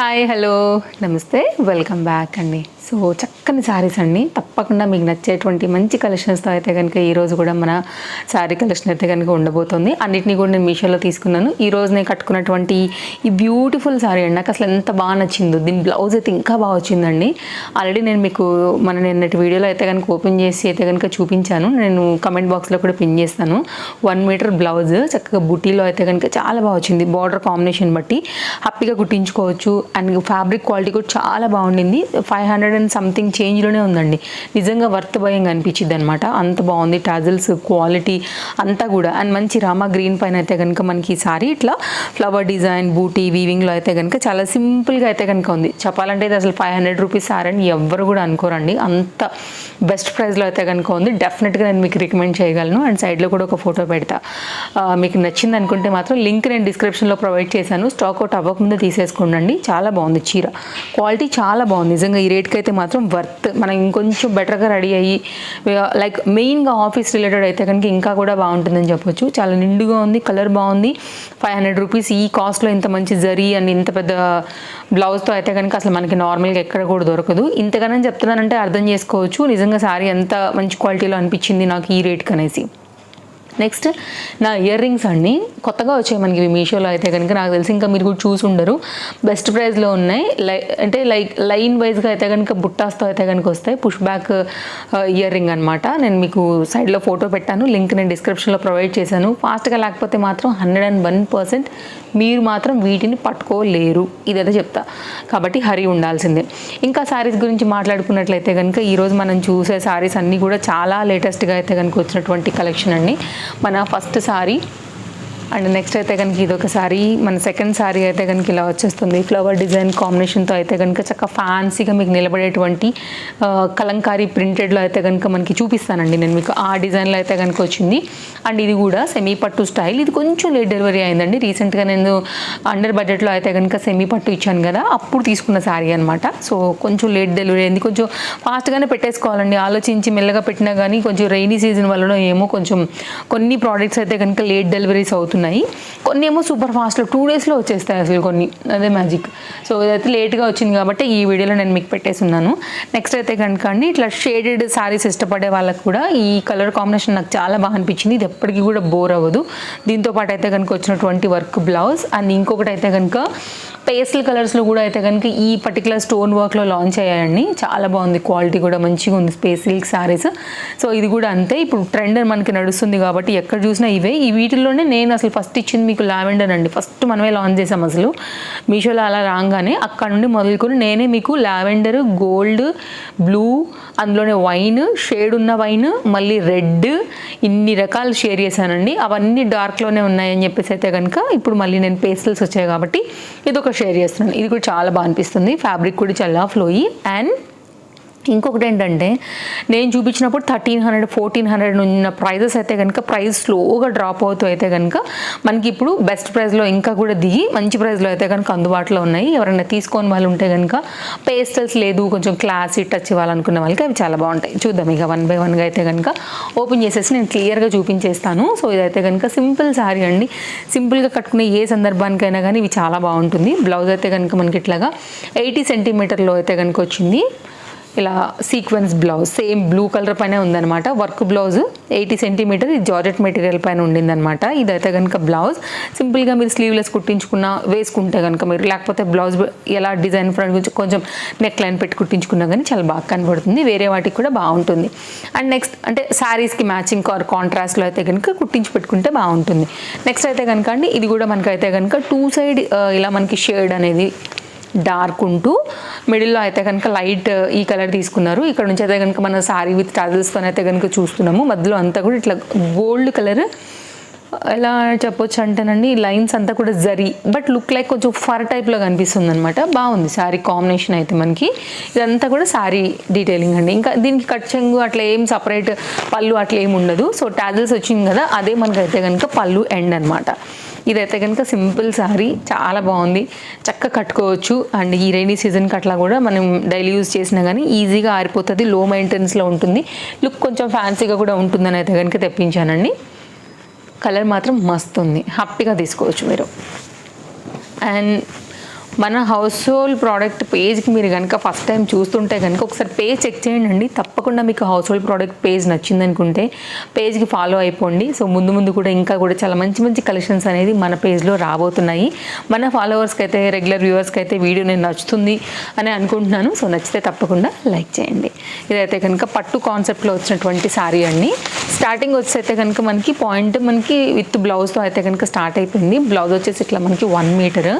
Hi hello. నమస్తే. Welcome back అండి. So చక్కని శారీస్ అండి. తప్పకుండా మీకు నచ్చేటువంటి మంచి కలెక్షన్స్తో అయితే కనుక ఈరోజు కూడా మన శారీ కలెక్షన్ అయితే కనుక ఉండబోతుంది. అన్నిటినీ కూడా నేను మీషోలో తీసుకున్నాను. ఈరోజు నేను కట్టుకున్నటువంటి ఈ బ్యూటిఫుల్ శారీ అండి. నాకు అసలు ఎంత బాగా నచ్చిందో. దీని బ్లౌజ్ అయితే ఇంకా బాగా వచ్చిందండి. ఆల్రెడీ నేను మీకు మన నిన్నటి వీడియోలో అయితే కనుక ఓపెన్ చేసి అయితే కనుక చూపించాను. నేను కమెంట్ బాక్స్లో కూడా పిన్ చేస్తాను. వన్ మీటర్ బ్లౌజ్ చక్కగా బుటీలో అయితే కనుక చాలా బాగా వచ్చింది. బార్డర్ కాంబినేషన్ బట్టి. హ్యాపీగా కుట్టించుకోవచ్చు. అండ్ ఫ్యాబ్రిక్ క్వాలిటీ కూడా చాలా బాగుండింది. ఫైవ్ హండ్రెడ్ అండ్ సంథింగ్ చేంజ్లోనే ఉందండి. నిజంగా వర్త్ భయంగా అనిపించింది అనమాట అంత బాగుంది. టాజిల్స్ క్వాలిటీ అంతా కూడా. అండ్ మంచి రామా గ్రీన్ పైన అయితే కనుక మనకి ఈ సారీ ఇట్లా ఫ్లవర్ డిజైన్ బూటీ వీవింగ్లో అయితే కనుక చాలా సింపుల్గా అయితే కనుక ఉంది. చెప్పాలంటే ఇది అసలు ఫైవ్ హండ్రెడ్ రూపీస్ సారీ అని ఎవ్వరు కూడా అనుకోరండి. అంత బెస్ట్ ప్రైస్లో అయితే కనుక ఉంది. డెఫినెట్గా నేను మీకు రికమెండ్ చేయగలను. అండ్ సైడ్లో కూడా ఒక ఫోటో పెడతా. మీకు నచ్చింది అనుకుంటే మాత్రం లింక్ నేను డిస్క్రిప్షన్లో ప్రొవైడ్ చేశాను. స్టాక్ అవుట్ అవ్వకముందే తీసేసుకోండి చాలా చాలా బాగుంది చీర. క్వాలిటీ చాలా బాగుంది. నిజంగా ఈ రేట్కి అయితే మాత్రం వర్త్ మనం ఇంకొంచెం బెటర్గా రెడీ అయ్యి లైక్ మెయిన్గా ఆఫీస్ రిలేటెడ్ అయితే కనుక ఇంకా కూడా బాగుంటుందని చెప్పొచ్చు. చాలా నిండుగా ఉంది కలర్ బాగుంది. ఫైవ్ హండ్రెడ్ రూపీస్ ఈ కాస్ట్లో ఇంత మంచి జరీ అండ్ ఇంత పెద్ద బ్లౌజ్తో అయితే కనుక అసలు మనకి నార్మల్గా ఎక్కడ కూడా దొరకదు. ఇంతగానని చెప్తున్నానంటే అర్థం చేసుకోవచ్చు. నిజంగా శారీ ఎంత మంచి క్వాలిటీలో అనిపించింది నాకు ఈ రేట్కి అనేసి నెక్స్ట్ నా ఇయర్ రింగ్స్ అండి. కొత్తగా వచ్చాయి మనకి మీషోలో అయితే కనుక నాకు తెలిసి ఇంకా మీరు కూడా చూసి ఉండరు. బెస్ట్ ప్రైస్లో ఉన్నాయి. లై అంటే లైక్ లైన్ వైజ్గా అయితే కనుక బుట్టాస్తో అయితే కనుక వస్తాయి. పుష్ బ్యాక్ ఇయర్ రింగ్ అనమాట నేను మీకు సైడ్లో ఫోటో పెట్టాను. లింక్ నేను డిస్క్రిప్షన్లో ప్రొవైడ్ చేశాను. ఫాస్ట్గా లేకపోతే మాత్రం హండ్రెడ్ అండ్ వన్ పర్సెంట్ మీరు మాత్రం వీటిని పట్టుకోలేరు. ఇదైతే చెప్తా. కాబట్టి హరి ఉండాల్సిందే. ఇంకా శారీస్ గురించి మాట్లాడుకున్నట్లయితే కనుక ఈరోజు మనం చూసే శారీస్ అన్నీ కూడా చాలా లేటెస్ట్గా అయితే కనుక వచ్చినటువంటి కలెక్షన్ అండి. మన ఫస్ట్ శారీ అండ్ నెక్స్ట్ అయితే కనుక ఇది ఒక సారీ. మన సెకండ్ సారీ అయితే కనుక ఇలా వచ్చేస్తుంది. ఫ్లవర్ డిజైన్ కాంబినేషన్తో అయితే కనుక చక్కగా ఫ్యాన్సీగా మీకు నిలబడేటువంటి కలంకారీ ప్రింటెడ్లో అయితే కనుక మనకి చూపిస్తానండి నేను మీకు. ఆ డిజైన్లో అయితే కనుక వచ్చింది. అండ్ ఇది కూడా సెమీ పట్టు స్టైల్ ఇది కొంచెం లేట్ డెలివరీ అయిందండి. రీసెంట్గా నేను అండర్ బడ్జెట్లో అయితే కనుక సెమీ పట్టు ఇచ్చాను కదా అప్పుడు తీసుకున్న శారీ అనమాట సో కొంచెం లేట్ డెలివరీ అయింది. కొంచెం ఫాస్ట్గానే పెట్టేసుకోవాలండి. ఆలోచించి మెల్లగా పెట్టినా కానీ కొంచెం రైనీ సీజన్ వల్ల ఏమో కొంచెం కొన్ని ప్రోడక్ట్స్ అయితే కనుక లేట్ డెలివరీస్ వస్తున్నాయి. కొన్ని ఏమో సూపర్ ఫాస్ట్లో టూ డేస్లో వచ్చేస్తాయి అసలు కొన్ని అదే మ్యాజిక్ సో ఇదైతే లేట్గా వచ్చింది కాబట్టి ఈ వీడియోలో నేను మీకు పెట్టేసి ఉన్నాను నెక్స్ట్ అయితే కనుక అండి ఇట్లా షేడెడ్ సారీస్ ఇష్టపడే వాళ్ళకి కూడా ఈ కలర్ కాంబినేషన్ నాకు చాలా బాగా అనిపించింది. ఇది ఎప్పటికీ కూడా బోర్ అవ్వదు. దీంతో పాటు అయితే కనుక వచ్చినటువంటి వర్క్ బ్లౌజ్ అండ్ ఇంకొకటి అయితే కనుక పేస్టల్ కలర్స్లో కూడా అయితే కనుక ఈ పర్టికులర్ స్టోన్ వర్క్లో లాంచ్ అయ్యాయండి. చాలా బాగుంది క్వాలిటీ కూడా మంచిగా ఉంది స్పేస్ సిల్క్ శారీస్ సో ఇది కూడా అంతే. ఇప్పుడు ట్రెండ్ మనకి నడుస్తుంది కాబట్టి ఎక్కడ చూసినా ఇవే. ఈ వీటిల్లోనే నేను అసలు ఫస్ట్ ఇచ్చింది మీకు లావెండర్ అండి. ఫస్ట్ మనమే లాంచ్ చేసాం అసలు. మీషోలో అలా రాగానే అక్కడ నుండి మొదలుకొని నేనే మీకు లావెండర్ గోల్డ్ బ్లూ అందులోనే వైన్ షేడ్ ఉన్న వైన్ మళ్ళీ రెడ్ ఇన్ని రకాలు షేర్ చేశానండి. అవన్నీ డార్క్లోనే ఉన్నాయని చెప్పేసి అయితే కనుక ఇప్పుడు మళ్ళీ నేను పేస్టల్స్ వచ్చాయి కాబట్టి ఇది ఒక షేర్ చేస్తున్నాను. ఇది కూడా చాలా బాగా అనిపిస్తుంది. ఫ్యాబ్రిక్ కూడా చాలా ఫ్లోయి అండ్ ఇంకొకటి ఏంటంటే నేను చూపించినప్పుడు థర్టీన్ హండ్రెడ్ ఫోర్టీన్ హండ్రెడ్ ఉన్న ప్రైజెస్ అయితే కనుక ప్రైస్ స్లోగా డ్రాప్ అవుతూ అయితే కనుక మనకి ఇప్పుడు బెస్ట్ ప్రైస్లో ఇంకా కూడా దిగి మంచి ప్రైస్లో అయితే కనుక అందుబాటులో ఉన్నాయి. ఎవరైనా తీసుకొని వాళ్ళు ఉంటే కనుక పేస్టల్స్ లేదు కొంచెం క్లాసీ టచ్ ఇవ్వాలనుకున్న వాళ్ళకి అవి చాలా బాగుంటాయి. చూద్దాం ఇక వన్ బై వన్గా అయితే కనుక ఓపెన్ చేసేసి నేను క్లియర్గా చూపించేస్తాను. సో ఇదైతే కనుక సింపుల్ శారీ అండి. సింపుల్గా కట్టుకునే ఏ సందర్భానికైనా కానీ ఇవి చాలా బాగుంటుంది. బ్లౌజ్ అయితే కనుక మనకి ఇట్లాగా ఎయిటీ సెంటీమీటర్లో అయితే కనుక వచ్చింది. ఇలా sequence blouse same blue colour పైన ఉందన్నమాట. వర్క్ బ్లౌజ్ ఎయిటీ సెంటీమీటర్ ఇది జార్జెట్ మెటీరియల్ పైన ఉండిందనమాట ఇదైతే కనుక బ్లౌజ్ సింపుల్గా మీరు స్లీవ్లెస్ కుట్టించుకున్న వేసుకుంటే కనుక మీరు లేకపోతే బ్లౌజ్ ఎలా డిజైన్ ఫ్రంట్ గురించి కొంచెం నెక్ లైన్ పెట్టి కుట్టించుకున్నా కానీ చాలా బాగా కనబడుతుంది. వేరే వాటికి కూడా బాగుంటుంది. అండ్ నెక్స్ట్ అంటే శారీస్కి మ్యాచింగ్ ఆర్ కాంట్రాస్ట్లో అయితే కనుక కుట్టించి పెట్టుకుంటే బాగుంటుంది. నెక్స్ట్ అయితే కనుక అండి ఇది కూడా మనకైతే కనుక టూ సైడ్ ఇలా మనకి షేడ్ అనేది డార్క్ ఉంటూ మిడిల్లో అయితే కనుక లైట్ ఈ కలర్ తీసుకున్నారు. ఇక్కడ నుంచి అయితే కనుక మన సారీ విత్ టాజల్స్తో అయితే కనుక చూస్తున్నాము. మధ్యలో అంతా కూడా ఇట్లా గోల్డ్ కలర్. ఎలా చెప్పొచ్చు అంటేనండి ఈ లైన్స్ అంతా కూడా జరీ బట్ లుక్ లైక్ కొంచెం ఫర్ టైప్లో కనిపిస్తుంది అనమాట బాగుంది శారీ కాంబినేషన్ అయితే మనకి. ఇదంతా కూడా శారీ డీటెయిలింగ్ అండి. ఇంకా దీనికి కట్ అట్లా ఏం సపరేట్ పళ్ళు అట్లా ఏమి ఉండదు. సో టాజల్స్ వచ్చింది కదా అదే మనకైతే కనుక పళ్ళు ఎండ్ అనమాట ఇదైతే కనుక సింపుల్ శారీ చాలా బాగుంది. చక్క కట్టుకోవచ్చు. అండ్ ఈ రైనీ సీజన్కి అట్లా కూడా మనం డైలీ యూజ్ చేసినా కానీ ఈజీగా ఆరిపోతుంది లో మెయింటెనెన్స్లో ఉంటుంది. లుక్ కొంచెం ఫ్యాన్సీగా కూడా ఉంటుందని అయితే కనుక తెప్పించానండి. కలర్ మాత్రం మస్తు ఉంది. హ్యాపీగా తీసుకోవచ్చు మీరు. అండ్ మన హౌస్ హోల్డ్ ప్రోడక్ట్ పేజ్కి మీరు కనుక ఫస్ట్ టైం చూస్తుంటే కనుక ఒకసారి పేజ్ చెక్ చేయండి. తప్పకుండా మీకు హౌస్ హోల్డ్ ప్రోడక్ట్ పేజ్ నచ్చింది అనుకుంటే పేజ్కి ఫాలో అయిపోండి. సో ముందు ముందు కూడా ఇంకా కూడా చాలా మంచి మంచి కలెక్షన్స్ అనేది మన పేజ్లో రాబోతున్నాయి. మన ఫాలోవర్స్కి అయితే రెగ్యులర్ వ్యూవర్స్కి అయితే వీడియో నేను నచ్చుతుంది అని అనుకుంటున్నాను. సో నచ్చితే తప్పకుండా లైక్ చేయండి. ఇదైతే కనుక పట్టు కాన్సెప్ట్లో వచ్చినటువంటి శారీ అండి. స్టార్టింగ్ వచ్చేస్తే కనుక మనకి పాయింట్ మనకి విత్ బ్లౌజ్తో అయితే కనుక స్టార్ట్ అయిపోయింది. బ్లౌజ్ వచ్చేసి ఇట్లా మనకి వన్ మీటర్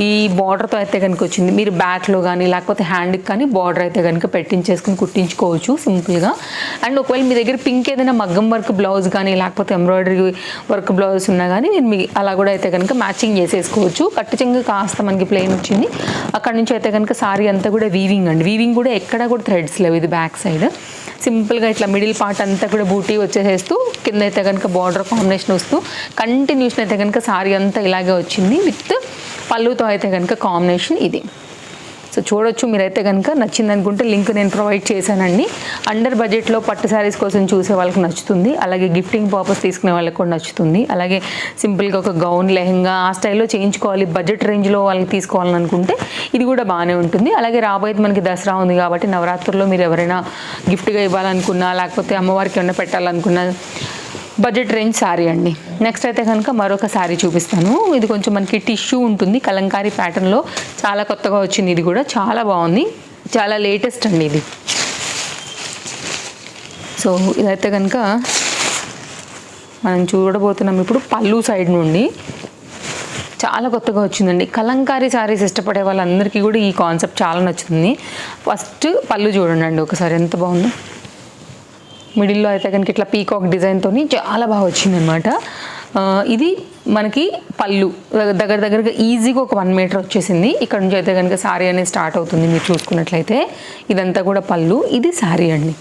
ఈ బార్డర్తో అయితే కనుక వచ్చింది. మీరు బ్యాక్లో కానీ లేకపోతే హ్యాండ్కి కానీ బార్డర్ అయితే కనుక పెట్టించేసుకుని కుట్టించుకోవచ్చు సింపుల్గా. అండ్ ఒకవేళ మీ దగ్గర పింక్ ఏదైనా మగ్గం వర్క్ బ్లౌజ్ కానీ లేకపోతే ఎంబ్రాయిడరీ వర్క్ బ్లౌజ్ ఉన్నా కానీ నేను మీ అలా కూడా అయితే కనుక మ్యాచింగ్ చేసేసుకోవచ్చు. కట్టుచంగా కాస్త మనకి ప్లెయిన్ వచ్చింది. అక్కడ నుంచి అయితే కనుక సారీ అంతా కూడా వీవింగ్ అండి. వీవింగ్ కూడా ఎక్కడ కూడా థ్రెడ్స్ లేవు ఇది బ్యాక్ సైడ్ సింపుల్గా ఇట్లా మిడిల్ పార్ట్ అంతా కూడా బూటీ వచ్చేసేస్తూ కింద అయితే కనుక బార్డర్ కాంబినేషన్ వస్తూ కంటిన్యూషన్ అయితే కనుక సారీ అంతా ఇలాగే వచ్చింది. విత్ పళ్ళుతో అయితే కనుక కాంబినేషన్ ఇది. సో చూడొచ్చు మీరైతే కనుక నచ్చింది అనుకుంటే లింక్ నేను ప్రొవైడ్ చేశానండి. అండర్ బడ్జెట్లో పట్టు శారీస్ కోసం చూసే వాళ్ళకి నచ్చుతుంది. అలాగే గిఫ్టింగ్ పర్పస్ తీసుకునే వాళ్ళకి కూడా నచ్చుతుంది. అలాగే సింపుల్గా ఒక గౌన్ లెహంగా ఆ స్టైల్లో చేయించుకోవాలి బడ్జెట్ రేంజ్లో వాళ్ళకి తీసుకోవాలని అనుకుంటే ఇది కూడా బాగానే ఉంటుంది. అలాగే రాబోయేది మనకి దసరా ఉంది కాబట్టి నవరాత్రుల్లో మీరు ఎవరైనా గిఫ్ట్గా ఇవ్వాలనుకున్నా లేకపోతే అమ్మవారికి ఏమైనా పెట్టాలనుకున్నా బడ్జెట్ రేంజ్ శారీ అండి. నెక్స్ట్ అయితే కనుక మరొక శారీ చూపిస్తాను. ఇది కొంచెం మనకి టిష్యూ ఉంటుంది. కలంకారీ ప్యాటర్న్లో చాలా కొత్తగా వచ్చింది. ఇది కూడా చాలా బాగుంది. చాలా లేటెస్ట్ అండి ఇది. సో ఇదైతే కనుక మనం చూడబోతున్నాం ఇప్పుడు పళ్ళు సైడ్ నుండి. చాలా కొత్తగా వచ్చిందండి. కలంకారీ శారీస్ ఇష్టపడే వాళ్ళందరికీ కూడా ఈ కాన్సెప్ట్ చాలా నచ్చుతుంది. ఫస్ట్ పళ్ళు చూడండి ఒకసారి. ఎంత బాగుందో. మిడిల్లో అయితే కనుక ఇట్లా పీకాక్ డిజైన్తో చాలా బాగా వచ్చిందనమాట ఇది మనకి పళ్ళు దగ్గర- దగ్గరగా ఈజీగా ఒక వన్ మీటర్ వచ్చేసింది. ఇక్కడ నుంచి అయితే కనుక శారీ అనేది స్టార్ట్ అవుతుంది మీరు చూసుకున్నట్లయితే. ఇదంతా కూడా పళ్ళు ఇది శారీ అండి.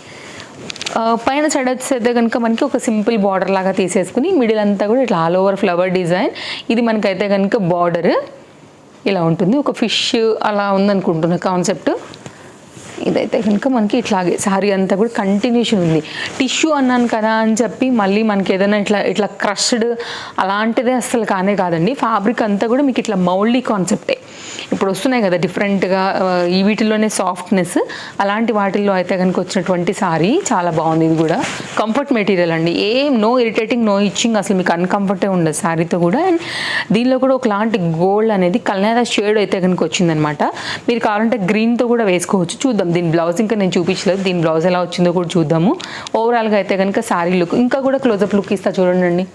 పైన సైడ్ వచ్చేస్తే కనుక మనకి ఒక సింపుల్ బార్డర్ లాగా తీసేసుకుని మిడిల్ అంతా కూడా ఇట్లా ఆల్ ఓవర్ ఫ్లవర్ డిజైన్ ఇది మనకైతే కనుక బార్డర్ ఇలా ఉంటుంది. ఒక ఫిష్ అలా ఉందనుకుంటున్న కాన్సెప్ట్ ఇదైతే కనుక మనకి ఇట్లాగే సారీ అంతా కూడా కంటిన్యూషన్ ఉంది. టిష్యూ అన్నాను కదా అని చెప్పి మళ్ళీ మనకి ఏదైనా ఇట్లా ఇట్లా క్రష్డ్ అలాంటిదే అసలు కానే కాదండి. ఫ్యాబ్రిక్ అంతా కూడా మీకు ఇట్లా మౌల్డీ కాన్సెప్టే ఇప్పుడు వస్తున్నాయి కదా డిఫరెంట్గా ఈ వీటిల్లోనే సాఫ్ట్నెస్ అలాంటి వాటిల్లో అయితే కనుక వచ్చినటువంటి సారీ చాలా బాగుంది ఇది కూడా. కంఫర్ట్ మెటీరియల్ అండి. ఏం నో ఇరిటేటింగ్ నో ఇచ్చింగ్ అసలు మీకు అన్కంఫర్టే ఉండదు శారీతో కూడా. అండ్ దీనిలో కూడా ఒకలాంటి గోల్డ్ అనేది కల్నేరా షేడ్ అయితే కనుక వచ్చిందనమాట మీరు కావాలంటే గ్రీన్తో కూడా వేసుకోవచ్చు. చూద్దాం. దీని బ్లౌజ్ ఇంకా నేను చూపించలేదు. దీని బ్లౌజ్ ఎలా వచ్చిందో కూడా చూద్దాము. ఓవరాల్గా అయితే కనుక శారీ లుక్ ఇంకా కూడా క్లోజప్ లుక్ ఇస్తా చూడండి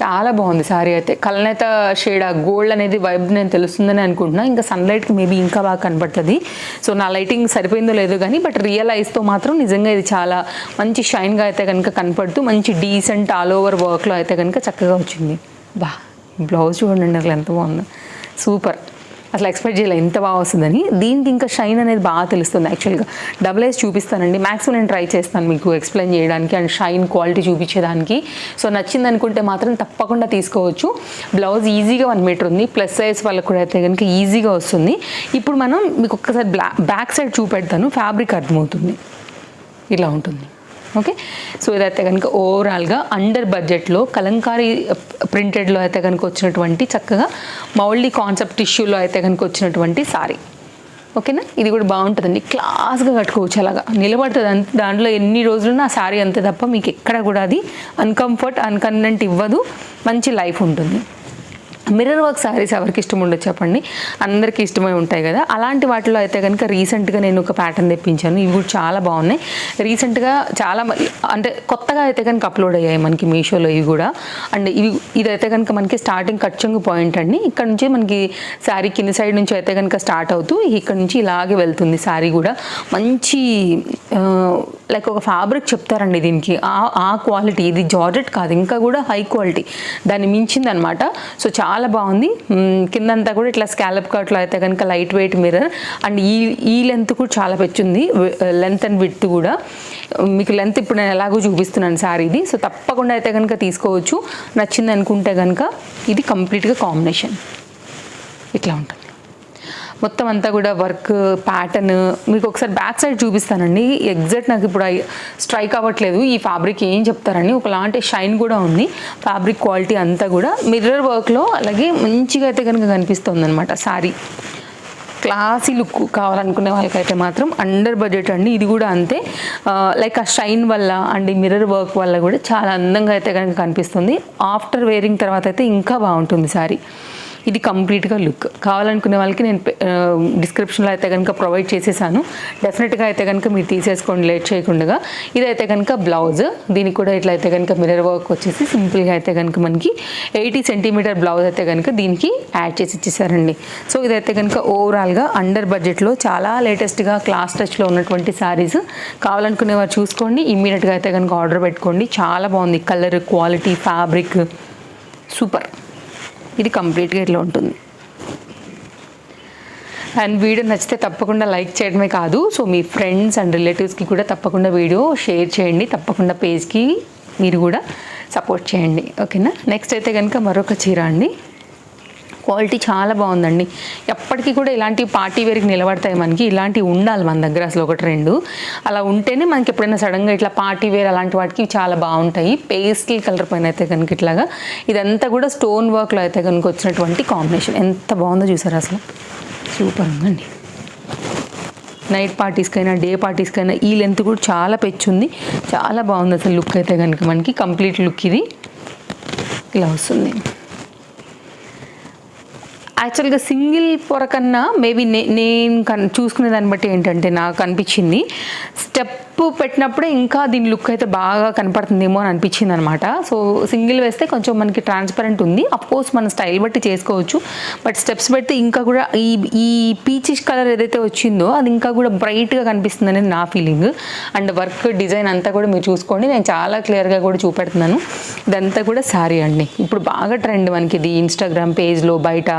చాలా బాగుంది సారీ అయితే. కలనేత షేడ్ ఆ గోల్డ్ అనేది వైబ్ నేను తెలుస్తుందని అనుకుంటున్నా. ఇంకా సన్లైట్కి మేబీ ఇంకా బాగా కనబడుతుంది. సో నా లైటింగ్ సరిపోయిందో లేదో కానీ బట్ రియల్ ఐస్తో మాత్రం నిజంగా ఇది చాలా మంచి షైన్గా అయితే కనుక కనపడుతూ మంచి డీసెంట్ ఆల్ ఓవర్ వర్క్లో అయితే కనుక చక్కగా వచ్చింది. బా బ్లౌజ్ చూడండి అసలు ఎంత బాగుందో. సూపర్ అసలు ఎక్స్పెక్ట్ చేయాలి ఎంత బాగా వస్తుందని. దీనికి ఇంకా షైన్ అనేది బాగా తెలుస్తుంది యాక్చువల్గా డబుల్ ఎస్ చూపిస్తానండి. మ్యాక్సిమం నేను ట్రై చేస్తాను మీకు ఎక్స్ప్లెయిన్ చేయడానికి అండ్ షైన్ క్వాలిటీ చూపించేదానికి. సో నచ్చింది అనుకుంటే మాత్రం తప్పకుండా తీసుకోవచ్చు. బ్లౌజ్ ఈజీగా వన్ మీటర్ ఉంది. ప్లస్ సైజ్ వాళ్ళకు కూడా అయితే కనుక ఈజీగా వస్తుంది. ఇప్పుడు మనం మీకు ఒక్కసారి బ్లా బ్యాక్ సైడ్ చూపెడతాను. ఫ్యాబ్రిక్ అర్థమవుతుంది. ఇలా ఉంటుంది. ఓకే సో ఇదైతే కనుక ఓవరాల్గా అండర్ బడ్జెట్లో కలంకారీ uh, ప్రింటెడ్లో అయితే కనుక వచ్చినటువంటి చక్కగా మౌల్డీ కాన్సెప్ట్ టిష్యూలో అయితే కనుక వచ్చినటువంటి సారీ ఓకేనా ఇది కూడా బాగుంటుందండి. క్లాస్గా కట్టుకోవచ్చు అలాగా నిలబడుతుంది అంత దాంట్లో ఎన్ని రోజులున్నా ఆ సారీ అంతే తప్ప మీకు ఎక్కడ కూడా అది అన్కంఫర్ట్ అన్కన్వెంట్ ఇవ్వదు. మంచి లైఫ్ ఉంటుంది. మిర్రర్ వర్క్ శారీస్ ఎవరికి ఇష్టం ఉండదు చెప్పండి. అందరికీ ఇష్టమై ఉంటాయి కదా. అలాంటి వాటిలో అయితే కనుక రీసెంట్గా నేను ఒక ప్యాటర్న్ తెప్పించాను. ఇవి కూడా చాలా బాగున్నాయి. రీసెంట్గా చాలా అంటే కొత్తగా అయితే కనుక అప్లోడ్ అయ్యాయి మనకి మీషోలో ఇవి కూడా. అండ్ ఇవి ఇదైతే కనుక మనకి స్టార్టింగ్ కచ్చంగు పాయింట్ అండి. ఇక్కడ నుంచి మనకి శారీ కింది సైడ్ నుంచి అయితే కనుక స్టార్ట్ అవుతూ ఇక్కడ నుంచి ఇలాగే వెళ్తుంది శారీ కూడా. మంచి లైక్ ఒక ఫ్యాబ్రిక్ చెప్తారండి దీనికి. ఆ ఆ క్వాలిటీ ఇది జార్జెట్ కాదు. ఇంకా కూడా హై క్వాలిటీ దాన్ని మించింది అనమాట సో చాలా చాలా బాగుంది. కిందంతా కూడా ఇట్లా స్కాలప్ కట్లో అయితే కనుక లైట్ వెయిట్ మిర్రర్ అండ్ ఈ ఈ లెంత్ కూడా చాలా పెచ్చుంది. లెంత్ అండ్ విత్ కూడా. మీకు లెంత్ ఇప్పుడు నేను ఎలాగో చూపిస్తున్నాను శారీది సో తప్పకుండా అయితే కనుక తీసుకోవచ్చు. నచ్చింది అనుకుంటే కనుక ఇది కంప్లీట్గా కాంబినేషన్ ఇట్లా ఉంటుంది. మొత్తం అంతా కూడా వర్క్ ప్యాటర్న్ మీకు ఒకసారి బ్యాక్ సైడ్ చూపిస్తానండి. ఎగ్జాక్ట్ నాకు ఇప్పుడు స్ట్రైక్ అవ్వట్లేదు. ఈ ఫ్యాబ్రిక్ ఏం చెప్తారని ఒకలాంటి షైన్ కూడా ఉంది. ఫ్యాబ్రిక్ క్వాలిటీ అంతా కూడా. మిర్రర్ వర్క్లో అలాగే మంచిగా అయితే కనుక కనిపిస్తుంది అనమాట సారీ. క్లాసీ లుక్ కావాలనుకునే వాళ్ళకైతే మాత్రం అండర్ బడ్జెట్ అండి. ఇది కూడా అంతే. లైక్ ఆ షైన్ వల్ల అండ్ మిర్రర్ వర్క్ వల్ల కూడా చాలా అందంగా అయితే కనుక కనిపిస్తుంది. ఆఫ్టర్ వేరింగ్ తర్వాత అయితే ఇంకా బాగుంటుంది సారీ. ఇది కంప్లీట్గా లుక్. కావాలనుకునే వాళ్ళకి నేను డిస్క్రిప్షన్లో అయితే కనుక ప్రొవైడ్ చేసేసాను. డెఫినెట్గా అయితే కనుక మీరు తీసేసుకోండి లేట్ చేయకుండా ఇదైతే కనుక బ్లౌజ్. దీనికి కూడా ఇట్లా అయితే కనుక మిర్రర్ వర్క్ వచ్చేసి సింపుల్గా అయితే కనుక మనకి ఎయిటీ సెంటీమీటర్ బ్లౌజ్ అయితే కనుక దీనికి యాడ్ చేసి ఇచ్చేసారండి. సో ఇదైతే కనుక ఓవరాల్గా అండర్ బడ్జెట్లో చాలా లేటెస్ట్గా క్లాస్ టచ్లో ఉన్నటువంటి శారీస్. కావాలనుకునే వారు చూసుకోండి ఇమ్మీడియట్గా అయితే కనుక ఆర్డర్ పెట్టుకోండి. చాలా బాగుంది. Colour quality fabric. సూపర్. ఇది కంప్లీట్గా ఇట్లా ఉంటుంది. అండ్ వీడియో నచ్చితే తప్పకుండా లైక్ చేయడమే కాదు సో మీ ఫ్రెండ్స్ అండ్ రిలేటివ్స్కి కూడా తప్పకుండా వీడియో షేర్ చేయండి. తప్పకుండా పేజ్కి మీరు కూడా సపోర్ట్ చేయండి. ఓకేనా? నెక్స్ట్ అయితే కనుక మరొక చీర అండి. క్వాలిటీ చాలా బాగుందండి. ఎప్పటికీ కూడా ఇలాంటి పార్టీ వేర్కి నిలబడతాయి మనకి. ఇలాంటివి ఉండాలి మన దగ్గర అసలు ఒకటి రెండు అలా ఉంటేనే మనకి ఎప్పుడైనా సడన్గా ఇట్లా పార్టీ వేర్ అలాంటి వాటికి చాలా బాగుంటాయి. పేస్టల్ కలర్ పైన అయితే కనుక ఇట్లాగా. ఇదంతా కూడా స్టోన్ వర్క్లో అయితే కనుక వచ్చినటువంటి కాంబినేషన్. ఎంత బాగుందో చూసారు అసలు? సూపర్ ఉందండి. నైట్ పార్టీస్కైనా డే పార్టీస్కైనా ఈ లెంత్ కూడా చాలా పెచ్చుంది. చాలా బాగుంది అసలు లుక్ అయితే కనుక మనకి. కంప్లీట్ లుక్ ఇది. ఇలా వస్తుంది. యాక్చువల్గా సింగిల్ పొర కన్నా మేబీ నే నేను కన్ చూసుకునే దాన్ని బట్టి ఏంటంటే నాకు అనిపించింది. స్టెప్ పెట్టినప్పుడే ఇంకా దీని లుక్ అయితే బాగా కనపడుతుందేమో అని అనిపించింది అనమాట సో సింగిల్ వేస్తే కొంచెం మనకి ట్రాన్స్పరెంట్ ఉంది. అఫ్కోర్స్ మన స్టైల్ బట్టి చేసుకోవచ్చు. బట్ స్టెప్స్ పెడితే ఇంకా కూడా ఈ ఈ పీచిష్ కలర్ ఏదైతే వచ్చిందో అది ఇంకా కూడా బ్రైట్గా కనిపిస్తుంది అనేది నా ఫీలింగ్ అండ్ వర్క్ డిజైన్ అంతా కూడా మీరు చూసుకోండి. నేను చాలా క్లియర్గా కూడా చూపెడుతున్నాను. ఇదంతా కూడా శారీ అండి. ఇప్పుడు బాగా ట్రెండ్ మనకి ఇది ఇన్స్టాగ్రామ్ పేజ్లో బయట.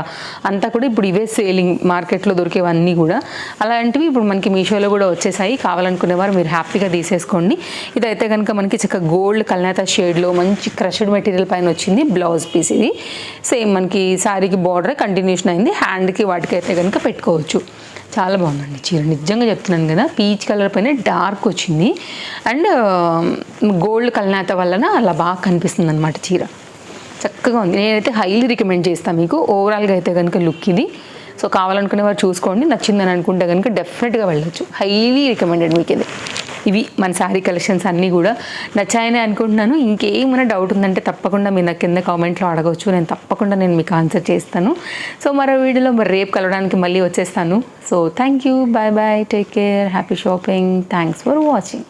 అంతా కూడా ఇప్పుడు ఇవే సేలింగ్ మార్కెట్లో దొరికేవన్నీ కూడా. అలాంటివి ఇప్పుడు మనకి మీషోలో కూడా వచ్చేసాయి. కావాలనుకునేవారు మీరు హ్యాపీగా తీసేసుకోండి. ఇదైతే కనుక మనకి చక్కగా గోల్డ్ కల్నేత షేడ్లో మంచి క్రషడ్ మెటీరియల్ పైన వచ్చింది బ్లౌజ్ పీస్ ఇది. సేమ్ మనకి శారీకి బార్డర్ కంటిన్యూషన్ అయింది. హ్యాండ్కి వాటికి అయితే కనుక పెట్టుకోవచ్చు. చాలా బాగుందండి చీర. నిజంగా చెప్తున్నాను కదా పీచ్ కలర్ పైన డార్క్ వచ్చింది. అండ్ గోల్డ్ కల్నేత వలన అలా బాగా కనిపిస్తుంది అనమాట చీర. చక్కగా ఉంది. నేనైతే హైలీ రికమెండ్ చేస్తాను మీకు. ఓవరాల్గా అయితే కనుక లుక్ ఇది. సో కావాలనుకునే వారు చూసుకోండి. నచ్చిందని అనుకుంటే కనుక డెఫినెట్గా వెళ్ళొచ్చు. హైలీ రికమెండెడ్ మీకు ఇది. ఇవి మన శారీ కలెక్షన్స్ అన్నీ కూడా. నచ్చాయని అనుకుంటున్నాను. ఇంకేమైనా డౌట్ ఉందంటే తప్పకుండా మీరు నాకు కింద కామెంట్లో అడగవచ్చు నేను తప్పకుండా నేను మీకు ఆన్సర్ చేస్తాను. సో మరో వీడియోలో మరి రేపు కలవడానికి మళ్ళీ వచ్చేస్తాను. So thank you bye bye take care happy shopping thanks for watching